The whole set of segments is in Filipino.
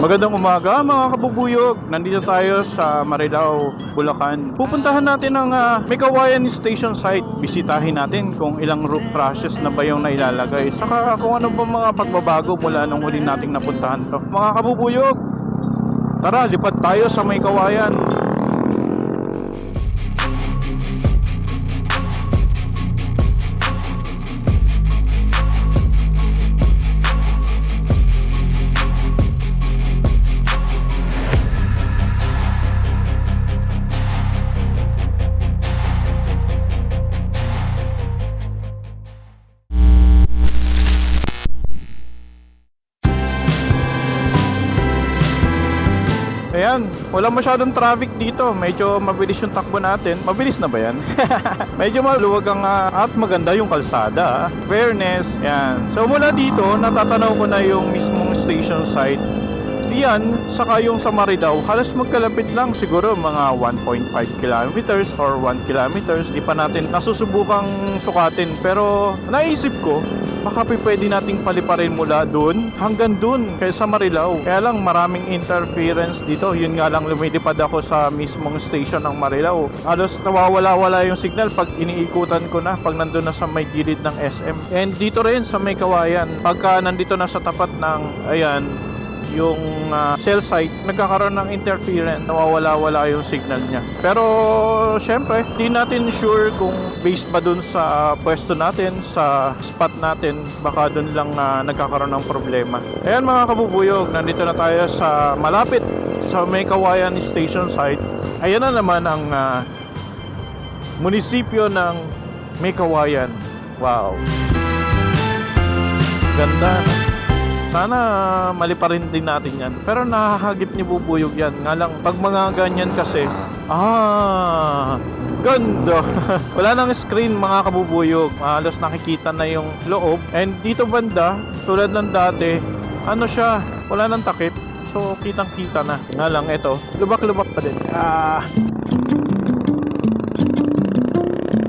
Magandang umaga mga kabubuyog. Nandito tayo sa Marilao, Bulacan. Pupuntahan natin ang uh, Mekawayan Station site. Bisitahin natin kung ilang roof crashes na ba yung nailalagay. Saka kung ano ba mga pagbabago mula nung huli nating napuntahan to. Mga kabubuyog, tara lipat tayo sa Mekawayan. Ayan, wala masyadong traffic dito. Medyo mabilis yung takbo natin. Mabilis na ba yan? Medyo maluwag ang ah, at maganda yung kalsada. ah. Fairness, yan. So mula dito, natatanaw ko na yung mismong station site. Yan, saka yung sa Maridao, halos magkalapit lang siguro mga 1.5 kilometers or 1 kilometers. Di pa natin nasusubukang sukatin. Pero naisip ko, baka pwede nating paliparin mula dun hanggang dun kaya sa Marilao. Kaya lang maraming interference dito. Yun nga lang lumilipad ako sa mismong station ng Marilao. Halos nawawala-wala yung signal pag iniikutan ko na pag nandun na sa may gilid ng SM. And dito rin sa may kawayan. Pagka nandito na sa tapat ng ayan yung ah, cell site, nagkakaroon ng interference, nawawala-wala yung signal niya. Pero, syempre, di natin sure kung based ba dun sa pwesto natin, sa spot natin, baka dun lang ah, nagkakaroon ng problema. Ayan mga kabubuyog, nandito na tayo sa malapit sa may kawayan station site. Ayan na naman ang ah, munisipyo ng may kawayan. Wow. Ganda. Sana mali pa rin din natin yan. Pero nakahagip ni Bubuyog yan. Nga lang, pag mga ganyan kasi, ah, ganda. Wala nang screen mga kabubuyog. Halos nakikita na yung loob. And dito banda, tulad ng dati, ano siya, wala nang takip. So, kitang-kita na. Nga lang, ito, lubak-lubak pa din. Ah,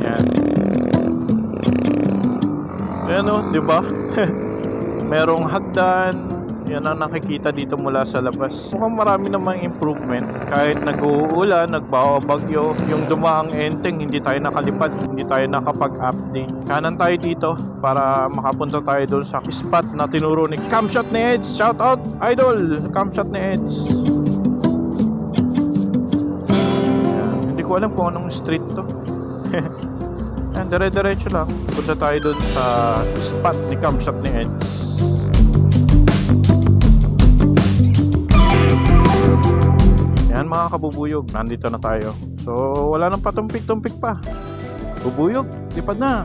yan. Ayan o, di ba? merong hagdan yan ang nakikita dito mula sa labas. Mukhang marami namang improvement. Kahit nag-uulan, nagbabagyo yung dumaang enteng hindi tayo nakalipad hindi tayo nakapag-update. Kanan tayo dito para makapunta tayo doon sa spot na tinuro ni Camshot ni Eds. Shout out idol Camshot ni Yan. hindi ko alam kung anong street to dire-diretso lang. Punta tayo dun sa spot ni Camshop ni Eds. Yan mga kabubuyog, nandito na tayo. So, wala nang patumpik-tumpik pa. Bubuyog, lipad na.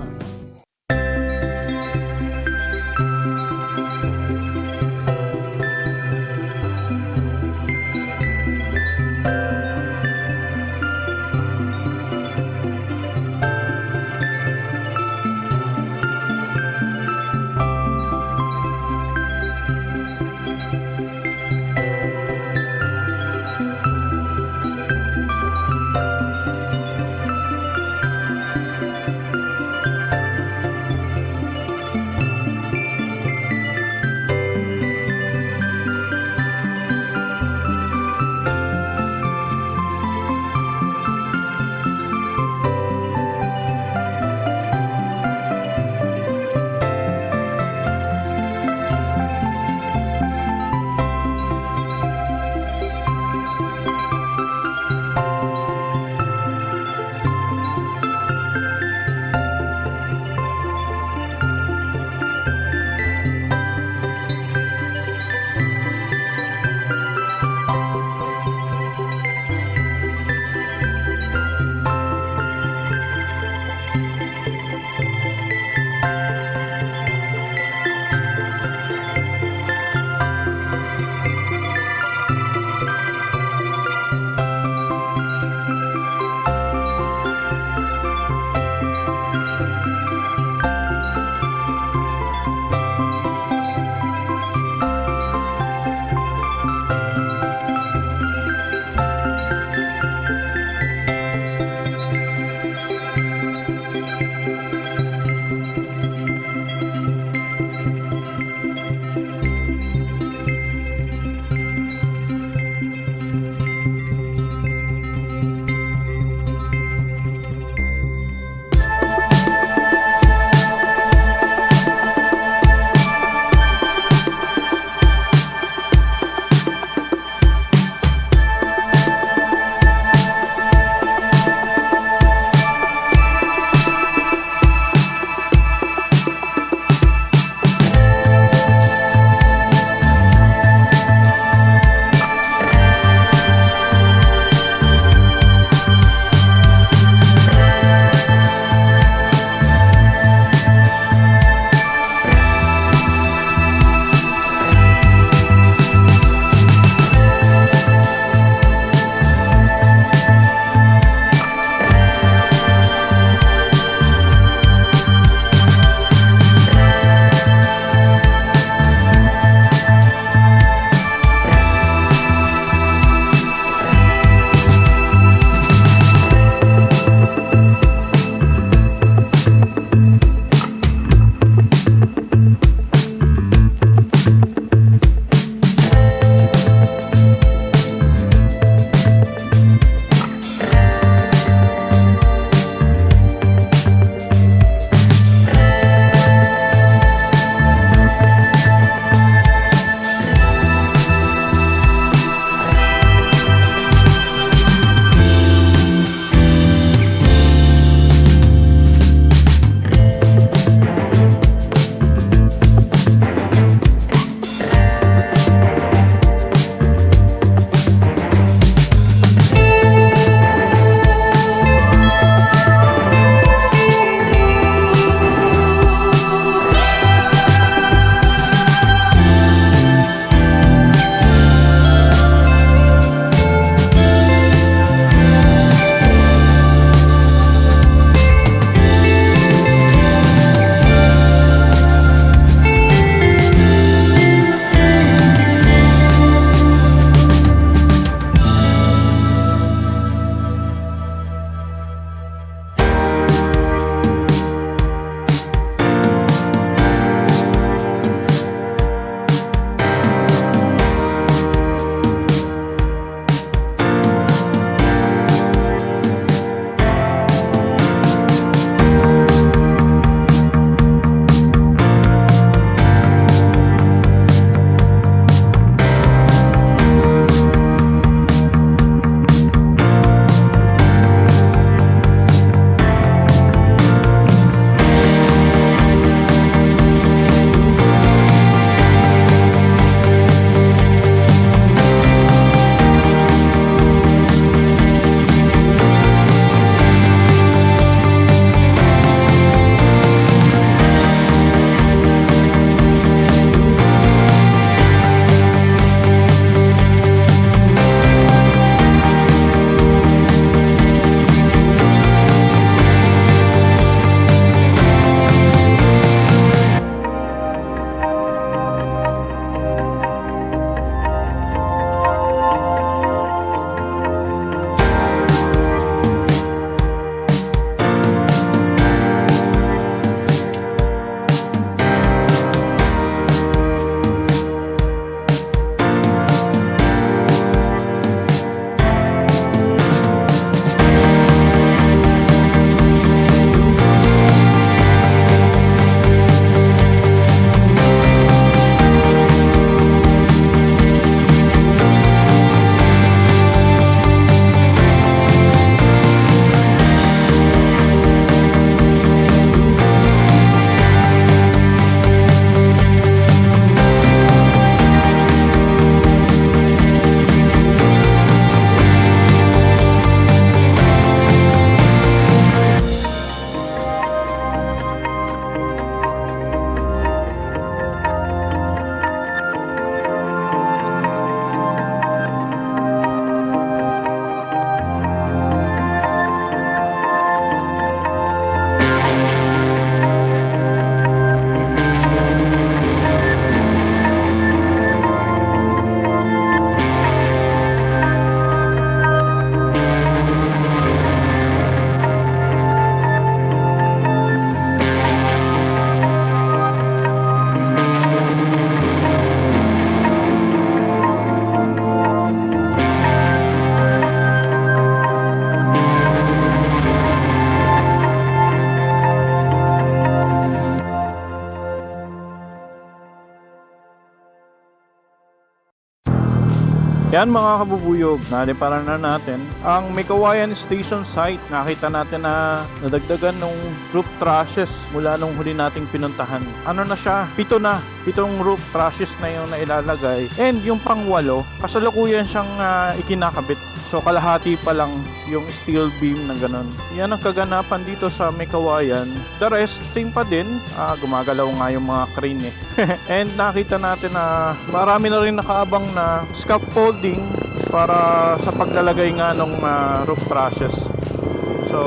Yan mga kabubuyog, naliparan na natin ang Mikawayan Station site. Nakita natin na nadagdagan ng roof trashes mula nung huli nating pinuntahan. Ano na siya? Pito na. Pitong roof trashes na yung nailalagay. And yung pangwalo, kasalukuyan siyang ah, ikinakabit. So kalahati pa lang yung steel beam na ganun. Yan ang kaganapan dito sa Mikawayan. The rest, same pa din. Ah, gumagalaw nga yung mga crane eh. And nakita natin na marami na rin nakaabang na scaffolding para sa paglalagay nga ng ah, roof trusses. So,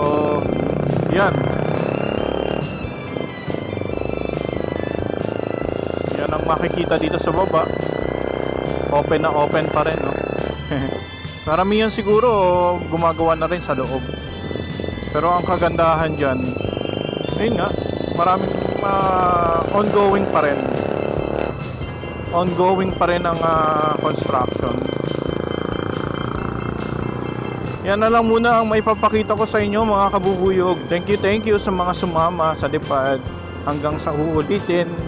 yan. Makikita dito sa baba. Open na open pa rin, no? Karamihan siguro gumagawa na rin sa loob. Pero ang kagandahan dyan, ayun nga, maraming ah, ongoing pa rin. Ongoing pa rin ang ah, construction. Yan na lang muna ang maipapakita ko sa inyo mga kabubuyog. Thank you, thank you sa mga sumama sa Dipad. Hanggang sa uulitin.